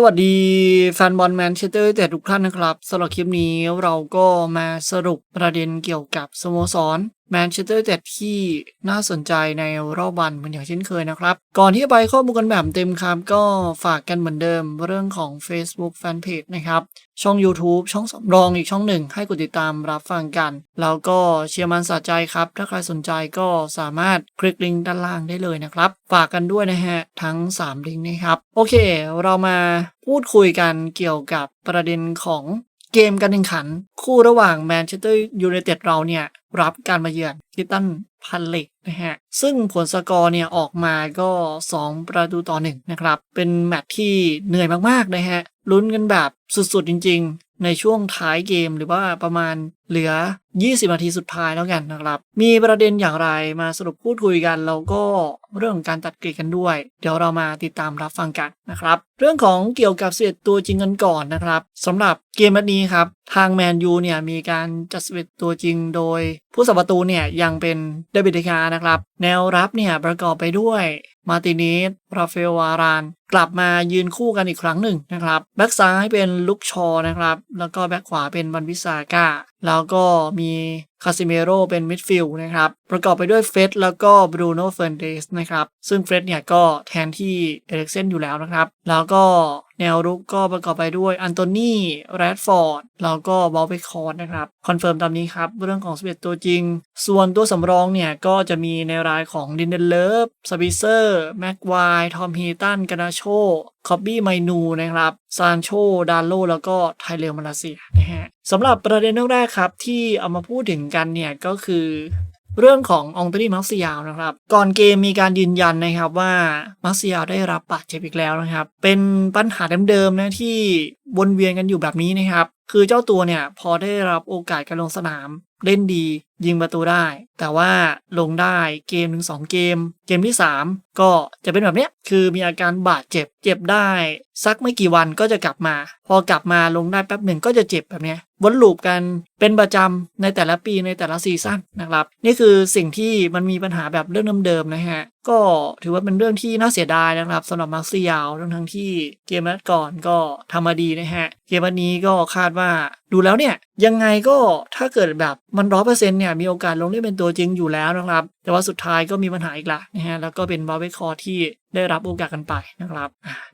สวัสดีแฟนบอลแมนเชสเตอร์แต่ทุกท่านนะครับสำหรับคลิปนี้เราก็มาสรุปประเด็นเกี่ยวกับสโมสร แมนเชสเตอร์แต่ที่น่าสนใจในรอบวันเหมือนอย่างเช่นเคยนะครับ ก่อนที่จะไปข้อมูลกันแบบเต็มครับก็ฝากกันเหมือนเดิมเรื่องของ Facebook Fanpage นะครับ ช่อง YouTube ช่องสำรองอีกช่องหนึ่ง ให้กดติดตามรับฟังกัน แล้วก็เชียร์มันสะใจครับ ถ้าใครสนใจก็สามารถคลิกลิงก์ด้านล่างได้เลยนะครับ ฝากกันด้วยนะฮะ ทั้ง 3 ลิงก์นะครับ โอเค เรามาพูดคุยกันเกี่ยวกับประเด็นของ เกมการแข่งขัน คู่ระหว่างแมนเชสเตอร์ยูไนเต็ดเราเนี่ย รับการมาเยือนทิตันพันเล็กนะฮะ ซึ่งผลสกอร์เนี่ยออกมาก็ 2 ประตูต่อหนึ่งนะครับ เป็นแมตช์ที่เหนื่อยมากๆนะฮะลุ้นกันแบบสุดๆจริง ในช่วงท้ายเกมหรือว่าประมาณเหลือ 20 นาทีสุดท้ายแล้วกันนะครับ มีประเด็นอย่างไรมาสรุปพูดคุยกันแล้วก็เรื่องของการตัดเกรดกันด้วย เดี๋ยวเรามาติดตามรับฟังกันนะครับ เรื่องของเกี่ยวกับเสดตัวจริงกันก่อนนะครับสำหรับเกมนี้ครับ ทางแมนยูเนี่ยมีการจัดสเวตตัวจริงโดย ผู้สับประตูเนี่ยยังเป็นเดวิดเดคานะครับ แนวรับเนี่ยประกอบไปด้วยมาติเนสราเอลวาราน กลับมายืนคู่กันอีกครั้งหนึ่งนะครับแบ็กซ้ายเป็นลุกชอนะครับ แล้วก็แบ็กขวาเป็นบันวิสาก้า แล้วก็มีคาซิเมโรเป็นมิดฟิลด์นะครับ ประกอบไปด้วยเฟสแล้วก็บรูโน่เฟร์นเดสนะครับ ซึ่งเฟสเนี่ยก็แทนที่เอริกเซนอยู่แล้วนะครับ แล้วก็แนวรุกก็ประกอบไปด้วยอันโตนีแรดฟอร์ด แล้วก็บอลเบคอร์ดนะครับ คอนเฟิร์มตามนี้ครับ เรื่องของสเปตัวจริง ส่วนตัวสำรองเนี่ยก็จะมีในรายของดินเดนเลิฟสปิเซอร์แม็กไวทอมฮีตันกานาโชคอบบี้ไมนูนะครับซานโชดานโลแล้วก็ไทเรลมาลาเซียนะฮะสำหรับประเด็นเรื่องแรกครับที่เอามาพูดถึงกันเนี่ยก็คือเรื่องขององตรีมักซิยาวนะครับ ก่อนเกมมีการยืนยันนะครับว่ามักซิยาวได้รับบาดเจ็บอีกแล้วนะครับ เป็นปัญหาเดิมๆนะที่วนเวียนกันอยู่แบบนี้นะครับ คือเจ้าตัวเนี่ยพอได้รับโอกาสการลงสนามเล่นดี ยิงประตูได้ แต่ว่าลงได้เกมถึงสองเกม เกมที่ 3 ก็จะเป็นแบบเนี้ยคือมีอาการบาดเจ็บเจ็บได้ สักไม่กี่วันก็จะกลับมา พอกลับมาลงได้แป๊บหนึ่งก็จะเจ็บแบบเนี้ยวนลูปกันเป็นประจำในแต่ละปีในแต่ละซีซั่นนะครับ นี่คือสิ่งที่มันมีปัญหาแบบเรื่องเดิมๆนะฮะ ก็ถือว่าเป็นเรื่องที่น่าเสียดายนะครับสำหรับมาร์ซียาลทั้งทั้งที่เกมนัดก่อนก็ทำมาดีนะฮะ เกมวันนี้ก็คาดว่าดูแล้วเนี่ย ยังไงก็ถ้าเกิดแบบมันร้อเปอร์เซ็นต์เนี่ยมีโอกาสลงเล่นเป็นตัวจริงอยู่แล้วนะครับ แต่ว่าสุดท้ายก็มีปัญหาอีกละนะฮะแล้วก็เป็นบอลเบคอร์ที่ได้รับโอกาสกันไปนะครับ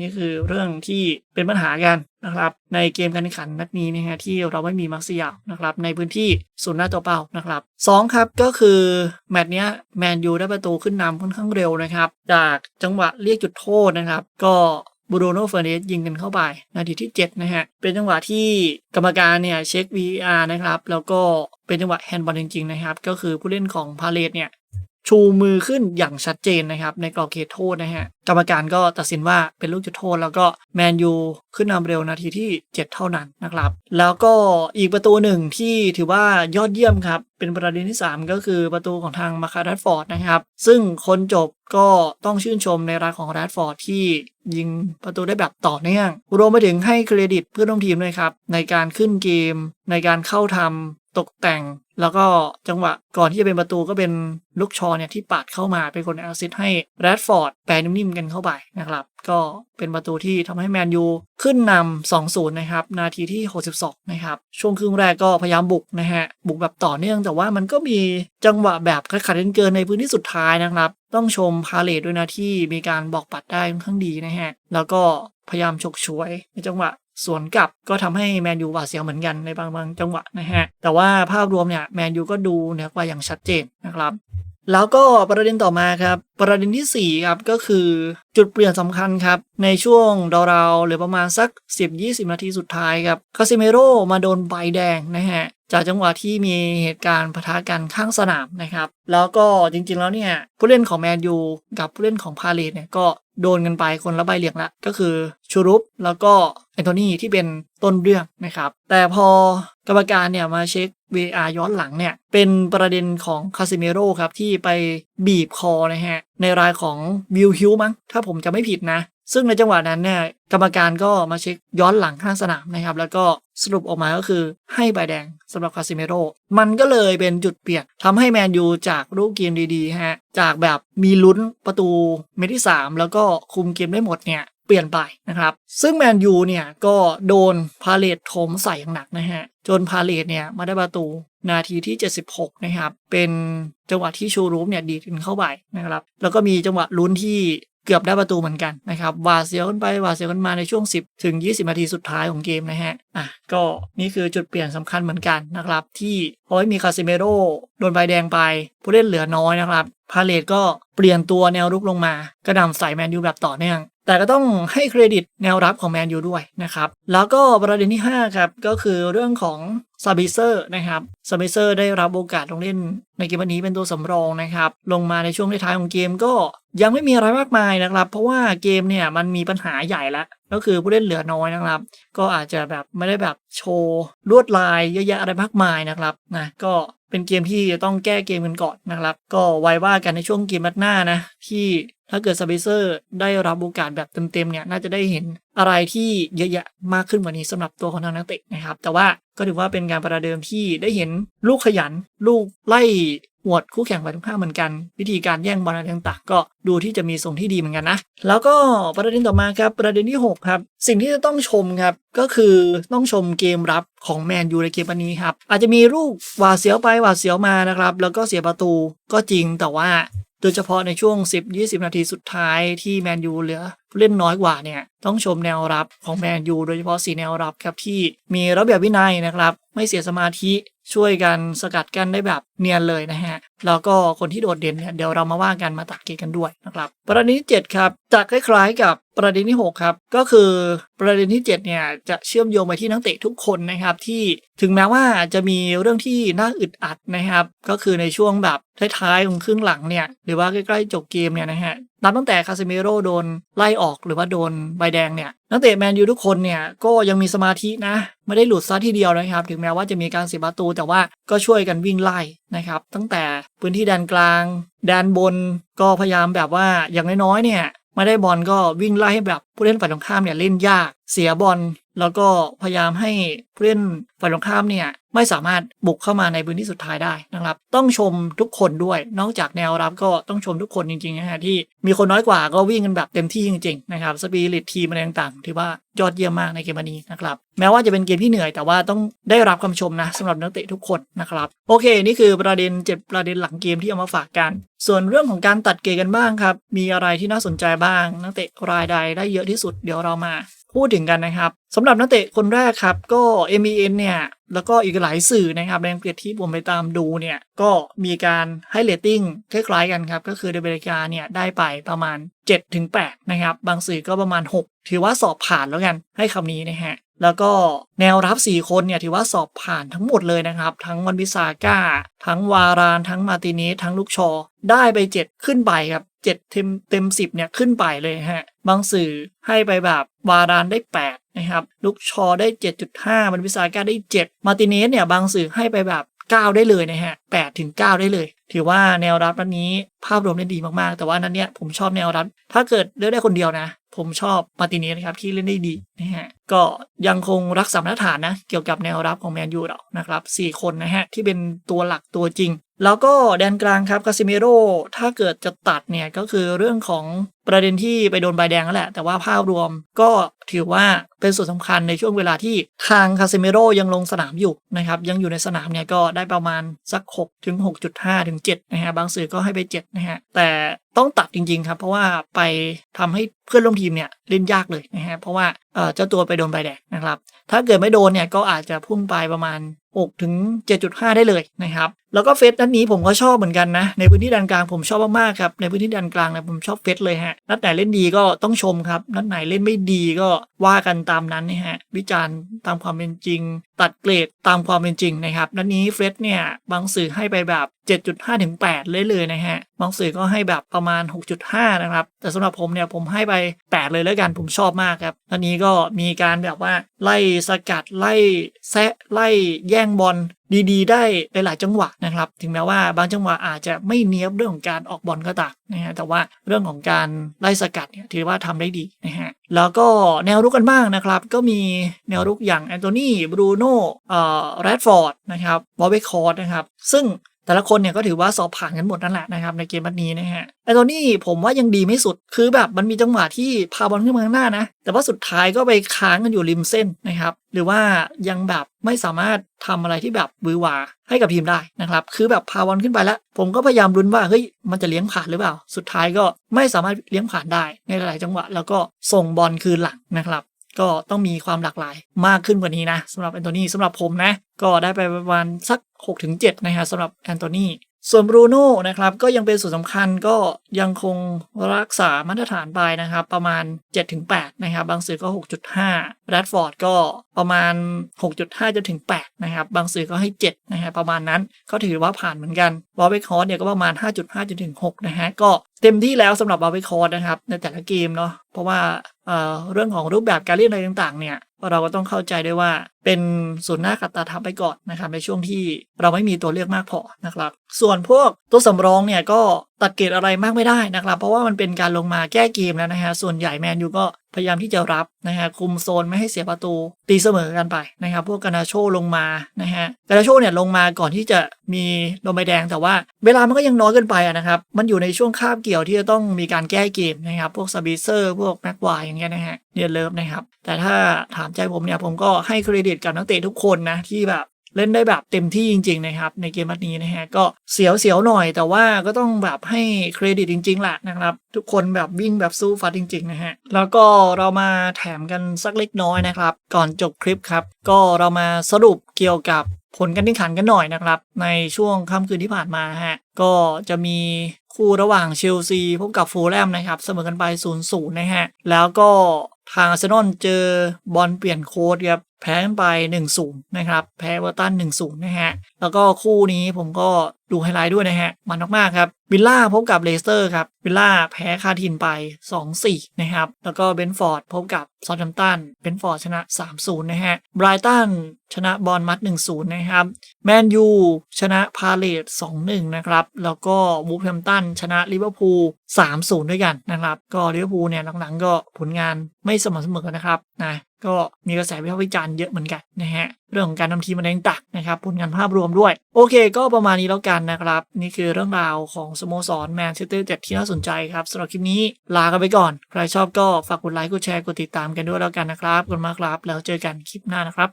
นี่คือเรื่องที่เป็นปัญหากันนะครับในเกมการแข่งขันนัดนี้นะฮะที่เราไม่มีมาร์เซียลนะครับในพื้นที่ศูนย์หน้าตัวเป้านะครับสองครับก็คือแมตช์เนี้ยแมนยูได้ประตูขึ้นนำค่อนข้างเร็วนะครับ จากจังหวะเรียกจุดโทษนะครับ ก็ บูโน่เฟอร์เนสยิงกันเข้าไปนาทีที่ 7 นะฮะ เป็นจังหวะที่กรรมการเนี่ยเช็ค VAR นะครับ แล้วก็เป็นจังหวะแฮนด์บอลจริงๆนะครับ ก็คือผู้เล่นของพาเลตเนี่ย ชูมือขึ้นอย่างชัดเจนนะครับ ในกรอบเขตโทษนะฮะกรรมการก็ตัดสินว่าเป็นลูกจุดโทษ แล้วก็แมนยูขึ้นนำเร็วนาทีที่ 7 เท่านั้นนะครับ แล้วก็อีกประตูหนึ่งที่ถือว่ายอดเยี่ยมครับ เป็นประเด็นที่ 3 ก็คือประตูของทางมาคารัสฟอร์ดนะครับ ซึ่งคนจบก็ต้องชื่นชมในรายของแรดฟอร์ดที่ยิงประตูได้แบบต่อเนื่อง รวมไปถึงให้เครดิตเพื่อนร่วมทีมด้วยครับ ในการขึ้นเกม ในการเข้าทำ ตกแต่ง แล้วก็จังหวะก่อนที่จะเป็นประตูก็เป็นลูกชอเนี่ยที่ปาดเข้ามาเป็นคนแอสซิสให้แรดฟอร์ดแปรนิ่มๆกันเข้าไปนะครับ ก็เป็นประตูที่ทำให้แมนยูขึ้นนำ2-0 นะครับ นาทีที่ 62 นะครับ ช่วงครึ่งแรกก็พยายามบุกนะฮะ บุกแบบต่อเนื่องแต่ว่ามันก็มีจังหวะแบบขัดเกินในพื้นที่สุดท้ายนะครับ ต้องชมพาเลตด้วยนะที่มีการบอกปัดได้ค่อนข้างดีนะฮะแล้วก็พยายามฉกฉวยในจังหวะ สวนกลับก็ทำให้แมนยูหวาดเสียวเหมือนกันในบางบางจังหวะนะฮะ แต่ว่าภาพรวมเนี่ยแมนยูก็ดูเหนือกว่าอย่างชัดเจนนะครับแล้วก็ประเด็นต่อมาครับ ประเด็นที่ 4 ครับ ก็คือจุดเปลี่ยนสำคัญครับ ในช่วงราวๆหรือประมาณสัก 10-20 นาทีสุดท้ายครับคาซิเมโร่มาโดนใบแดงนะฮะ จากจังหวะที่มีเหตุการณ์ปะทะกันข้างสนามนะครับ แล้วก็จริงๆแล้วเนี่ย ผู้เล่นของแมนยูกับผู้เล่นของพาเลตเนี่ยก็โดนกันไปคนละใบเหลียงละก็คือ ชูรุปแล้วก็แอนโทนีที่เป็นต้นเรื่องนะครับ แต่พอกรรมการเนี่ยมาเช็ค VR ย้อนหลังเนี่ย เป็นประเด็นของคาซิเมโร่ครับ ที่ไปบีบคอนะฮะ ในรายของวิลฮิวมั้ง ถ้าผมจะไม่ผิดนะ ซึ่งในจังหวะนั้นเนี่ยกรรมการก็มาเช็คย้อนหลังข้างสนามนะครับ แล้วก็สรุปออกมาก็คือให้ใบแดงสำหรับคาซิเมโร่มันก็เลยเป็นจุดเปลี่ยนทำให้แมนยูจากรูปเกมดีๆฮะจากแบบมีลุ้นประตูเม็ดที่ 3 แล้วก็คุมเกมได้หมดเนี่ย เปลี่ยนไปนะครับ ซึ่งแมนยูเนี่ยก็โดนพาเลตถมใส่อย่างหนักนะฮะ จนพาเลตเนี่ยมาได้ประตูนาทีที่ 76 นะครับ เป็นจังหวะที่ชูรูปเนี่ยดีดกันเข้าไปนะครับ แล้วก็มีจังหวะลุ้นที่เกือบได้ประตูเหมือนกันนะครับหวาเสียวกันไปหวาเสียวกันมาในช่วง 10 ถึง 20 นาทีสุดท้ายของเกมนะฮะ อะ ก็นี่คือจุดเปลี่ยนสำคัญเหมือนกันนะครับ ที่พอไม่มีคาซิเมโร่โดนใบแดงไป ผู้เล่นเหลือน้อยนะครับ พาเลตก็เปลี่ยนตัวแนวรุกลงมากระหน่ำใส่แมนยูแบบต่อเนื่อง แต่ก็ต้องให้เครดิตแนวรับของแมนยูด้วยนะครับ แล้วก็ประเด็นที่ 5 ครับ ก็คือเรื่องของซาบิเซอร์นะครับซาบิเซอร์ได้รับโอกาสลงเล่นในเกมวันนี้เป็นตัวสำรองนะครับ ลงมาในช่วงท้ายของเกมก็ยังไม่มีอะไรมากมายนะครับ เพราะว่าเกมเนี่ยมันมีปัญหาใหญ่ล้วก็คือผู้เล่นเหลือน้อยนะครับ ก็อาจจะแบบไม่ได้แบบโชว์ลวดลายเยอะแยะอะไรมากมายนะครับนะก็ เป็นเกมที่จะต้องแก้เกมกันก่อนนะครับ ก็ไว้ว่ากันในช่วงเกมนัดหน้านะ ที่ถ้าเกิดซาบิเซอร์ได้รับโอกาสแบบเต็มๆเนี่ยน่าจะได้เห็นอะไรที่เยอะแยะมากขึ้นกว่านี้สำหรับตัวของทางนักเตะนะครับ แต่ว่าก็ถือว่าเป็นการประเดิมที่ได้เห็นลูกขยัน ลูกไล่ หวดคู่แข่งไปทุกข้างเหมือนกัน วิธีการแย่งบอลอะไรต่างๆ ก็ดูที่จะมีทรงที่ดีเหมือนกันนะ แล้วก็ประเด็นต่อมาครับประเด็นที่ 6 ครับ สิ่งที่จะต้องชมครับ ก็คือต้องชมเกมรับของแมนยูในเกมวันนี้ครับ อาจจะมีลูกหวาดเสียวไปหวาดเสียวมานะครับแล้วก็เสียประตูก็จริงแต่ว่าโดยเฉพาะในช่วง 10-20 นาทีสุดท้ายที่แมนยูเหลือเล่นน้อยกว่าเนี่ยต้องชมแนวรับของแมนยูโดยเฉพาะสีแนวรับครับที่มีระเบียบวินัยนะครับ ไม่เสียสมาธิ ช่วยกันสกัดกันได้แบบเนียนเลยนะฮะ แล้วก็คนที่โดดเด่นเนี่ยเดี๋ยวเรามาว่ากันมาตัดเกตกันด้วยนะครับ ประเด็นที่ 7 ครับจะคล้ายๆกับประเด็นที่ 6 ครับ ก็คือประเด็นที่ 7 เนี่ยจะเชื่อมโยงไปที่นักเตะทุกคนนะครับ ที่ถึงแม้ว่าจะมีเรื่องที่น่าอึดอัดนะครับ ก็คือในช่วงแบบท้ายๆของครึ่งหลังเนี่ย หรือว่าใกล้ๆจบเกมเนี่ยนะฮะนับตั้งแต่คาเมโร่โดนไล่ออกหรือว่าโดนใบแดงเนี่ยนักเตะแมนยูทุกคนเนี่ยก็ยังมีสมาธินะ ไม่ได้หลุดซะทีเดียวนะครับ ถึงแม้ว่าจะมีการเสียประตู แต่ว่าก็ช่วยกันวิ่งไล่นะครับ ตั้งแต่พื้นที่แดนกลางแดนบนก็พยายามแบบว่าอย่างน้อยๆเนี่ย ไม่ได้บอลก็วิ่งไล่ให้แบบผู้เล่นฝ่ายตรงข้ามเนี่ยเล่นยาก เสียบอล แล้วก็พยายามให้ผู้เล่นฝ่ายตรงข้ามเนี่ยไม่สามารถบุกเข้ามาในพื้นที่สุดท้ายได้นะครับ ต้องชมทุกคนด้วย นอกจากแนวรับก็ต้องชมทุกคนจริงๆนะฮะที่มีคนน้อยกว่าก็วิ่งกันแบบเต็มที่จริงๆนะครับสปีริตทีมอะไรต่างๆถือว่ายอดเยี่ยมมากในเกมนี้นะครับแม้ว่าจะเป็นเกมที่เหนื่อยแต่ว่าต้องได้รับคำชมนะสำหรับนักเตะทุกคนนะครับโอเค นี่คือประเด็น 7 ประเด็นหลังเกมที่เอามาฝากกัน ส่วนเรื่องของการตัดเกมกันบ้างครับมีอะไรที่น่าสนใจบ้าง นักเตะรายใดได้เยอะที่สุดเดี๋ยวเรามา พูดถึงกันนะครับสำหรับนักเตะคนแรกครับก็ MEN เนี่ยแล้วก็อีกหลายสื่อนะครับในอังกฤษที่ผมไปตามดูเนี่ยก็มีการให้เรตติ้งคล้ายๆกันครับก็คือเดเบริกาเนี่ยได้ไปประมาณ 7-8 นะครับ บางสื่อก็ประมาณ 6 ถือว่าสอบผ่านแล้วกันให้คำนี้นะฮะแล้วก็แนวรับ 4 คนเนี่ยถือว่าสอบผ่านทั้งหมดเลยนะครับ ทั้งวันบิซาก้า ทั้งวาราน ทั้งมาตินสทั้งลูกชอ ได้ไป 7 ขึ้นไปครับ 7เต็มเต็ม10เนี่ยขึ้นไปเลยฮะ บางสื่อให้ไปแบบวารานได้ 8 นะครับลูกชอได้ 7.5 มันวิซาก้าได้ 7 มาติเนสเนี่ยบางสื่อให้ไปแบบ 9 ได้เลยนะฮะ8ถึง 9 ได้เลย ถือว่าแนวรับนัดนี้ภาพรวมเล่นดีมากๆ แต่ว่านั้นเนี่ยผมชอบแนวรับ ถ้าเกิดเลือกได้คนเดียวนะ ผมชอบมาติเนสนะครับที่เล่นได้ดีนะฮะ ก็ยังคงรักษามาตรฐานนะ เกี่ยวกับแนวรับของแมนยูเรานะครับ 4 คนนะฮะที่เป็นตัวหลักตัวจริง แล้วก็แดนกลางครับคาซิเมโร่ถ้าเกิดจะตัดเนี่ยก็คือเรื่องของประเด็นที่ไปโดนใบแดงนั่นแหละ แต่ว่าภาพรวมก็ถือว่าเป็นส่วนสำคัญในช่วงเวลาที่ทางคาซิเมโร่ยังลงสนามอยู่นะครับ ยังอยู่ในสนามเนี่ยก็ได้ประมาณสัก6ถึง6.5 ถึง7นะฮะบางสื่อก็ให้ไป7นะฮะแต่ต้องตัดจริงๆครับ เพราะว่าไปทำให้เพื่อนร่วมทีมเนี่ยเล่นยากเลยนะฮะเพราะว่าเจ้าตัวไปโดนใบแดงนะครับ ถ้าเกิดไม่โดนเนี่ยก็อาจจะพุ่งไปประมาณ 6ถึง7.5 ได้เลยนะครับ แล้วก็เฟสนัดนี้ผมก็ชอบเหมือนกันนะ ในพื้นที่ดันกลางผมชอบมากๆครับ ในพื้นที่ดันกลางเนี่ยผมชอบเฟสเลยฮะ นัดไหนเล่นดีก็ต้องชมครับ นัดไหนเล่นไม่ดีก็ว่ากันตามนั้นนะฮะ วิจารณ์ตามความเป็นจริง ตัดเกรดตามความเป็นจริงนะครับ นัดนี้เฟสเนี่ยบางสื่อให้ไปแบบ 7.5 ถึง 8 เลยเลยนะฮะ บางสื่อก็ให้แบบประมาณ 6.5 นะครับ แต่สำหรับผมเนี่ยผมให้ไป 8 เลยแล้วกัน ผมชอบมากครับนัดนี้ก็มีการแบบว่าไล่สกัดไล่แซะไล่แยงบอลดีๆ ได้หลายๆจังหวะนะครับ ถึงแม้ว่าบางจังหวะอาจจะไม่เนี้ยบเรื่องของการออกบอลก็ตามนะฮะแต่ว่าเรื่องของการไล่สกัดเนี่ยถือว่าทำได้ดีนะฮะแล้วก็แนวรุกกันบ้างนะครับ ก็มีแนวรุกอย่างแอนโทนีบรูโน่เอ่อแรดฟอร์ดนะครับบอบเบคอร์ดนะครับ ซึ่ง แต่ละคนเนี่ยก็ถือว่าสอบผ่านกันหมดนั่นแหละนะครับในเกมนัดนี้นะฮะไอตัวนี้ผมว่ายังดีไม่สุดคือแบบมันมีจังหวะที่พาบอลขึ้นมาข้างหน้านะ แต่ว่าสุดท้ายก็ไปค้างกันอยู่ริมเส้นนะครับ หรือว่ายังแบบไม่สามารถทำอะไรที่แบบบือหวาให้กับทีมได้นะครับ คือแบบพาบอลขึ้นไปแล้ว ผมก็พยายามลุ้นว่าเฮ้ยมันจะเลี้ยงผ่านหรือเปล่า สุดท้ายก็ไม่สามารถเลี้ยงผ่านได้ในหลายจังหวะ แล้วก็ส่งบอลคืนหลังนะครับ ก็ต้องมีความหลากหลายมากขึ้นกว่านี้นะสำหรับแอนโทนีสำหรับผมนะ ก็ได้ไปประมาณสัก 6-7 นะฮะสำหรับแอนโทนี ส่วนบรูโน่นะครับก็ยังเป็นส่วนสำคัญก็ยังคงรักษามาตรฐานไปนะครับ ประมาณ 7-8 นะครับ บางสื่อก็ 6.5แรดฟอร์ดก็ประมาณ 6.5จนถึง 8 นะครับ บางสื่อก็ให้ 7 นะฮะประมาณนั้นก็ถือว่าผ่านเหมือนกันวอลเบคฮอร์เนี่ยก็ประมาณ 5.5จนถึง 6 นะฮะก็เต็มที่แล้วสำหรับวอลเบคฮอร์นะครับ ในแต่ละเกมเนาะเพราะว่าเอ่อเรื่องของรูปแบบการเล่นอะไรต่างๆเนี่ย เราก็ต้องเข้าใจด้วยว่าเป็นศูนย์หน้ากัตตาทับไปก่อนนะครับในช่วงที่เราไม่มีตัวเลือกมากพอนะครับ ส่วนพวกตัวสำรองเนี่ยก็ตัดเกรดอะไรมากไม่ได้นะครับ เพราะว่ามันเป็นการลงมาแก้เกมแล้วนะฮะส่วนใหญ่แมนยูก็ พยายามที่จะรับนะฮะคุมโซนไม่ให้เสียประตูตีเสมอกันไปนะครับพวกกานาโชลงมานะฮะกานาโชเนี่ยลงมาก่อนที่จะมีโดนใบแดงแต่ว่า เวลามันก็ยังน้อยเกินไปนะครับมันอยู่ในช่วงคาบเกี่ยวที่จะต้องมีการแก้เกมนะครับพวกซาบิเซอร์พวกแม็กไวร์อย่างเงี้ยนะฮะเนี่ยเลิฟนะครับแต่ถ้าถามใจผมเนี่ยผมก็ให้เครดิตกับนักเตะทุกคนนะที่แบบ เล่นได้แบบเต็มที่จริง ๆ นะครับ ในเกมนัดนี้นะฮะก็เสียวเสียวๆหน่อย แต่ว่าก็ต้องแบบให้เครดิตจริงๆแหละนะครับ ทุกคนแบบวิ่งแบบสู้ฟัดจริง ๆ นะฮะ แล้วก็เรามาแถมกันสักเล็กน้อยนะครับ ก่อนจบคลิปครับ ก็เรามาสรุปเกี่ยวกับผลการแข่งขันกันหน่อยนะครับ ในช่วงค่ำคืนที่ผ่านมาฮะก็จะมีคู่ระหว่างเชลซีพบกับฟูลแลมนะครับ เสมอกันไป 0-0 นะฮะ แล้วก็ทางอาร์เซนอลเจอบอลเปลี่ยนโค้ดครับ แพ้กันไป1-0นะครับ แพ้เวอร์ตัน1-0นะฮะ แล้วก็คู่นี้ผมก็ดูไฮไลท์ด้วยนะฮะ มันมากๆครับ วิลล่าพบกับเลสเตอร์ครับ วิลล่าแพ้คาทินไป 2-4 นะครับ แล้วก็เบนฟอร์ดพบกับซอ t แ a มตัน เบนฟอร์ดชนะ 3-0 นะฮะ ไบรตันชนะบอลมัด 1-0 นะครับ แมนยูชนะพาเลต2-1 นะครับ แล้วก็วูฟแฮมตันชนะลิเวอร์พูล 3-0 ด้วยกันนะครับ ก็ลิเวอร์พูลเนี่ยหลังๆก็ผลงานไม่สม่ำเสมอนะครับ นะ ก็มีกระแสวิพากษ์วิจารณ์เยอะเหมือนกันนะฮะเรื่องของการทำทีมมาแดงตักนะครับผลงานภาพรวมด้วย โอเค ก็ประมาณนี้แล้วกันนะครับ นี่คือเรื่องราวของสโมสรแมนเชสเตอร์เจ็ดที่น่าสนใจครับสำหรับคลิปนี้ลากันไปก่อน ใครชอบก็ฝากกดไลค์กดแชร์กดติดตามกันด้วยแล้วกันนะครับขอบคุณมากครับ แล้วเจอกันคลิปหน้านะครับ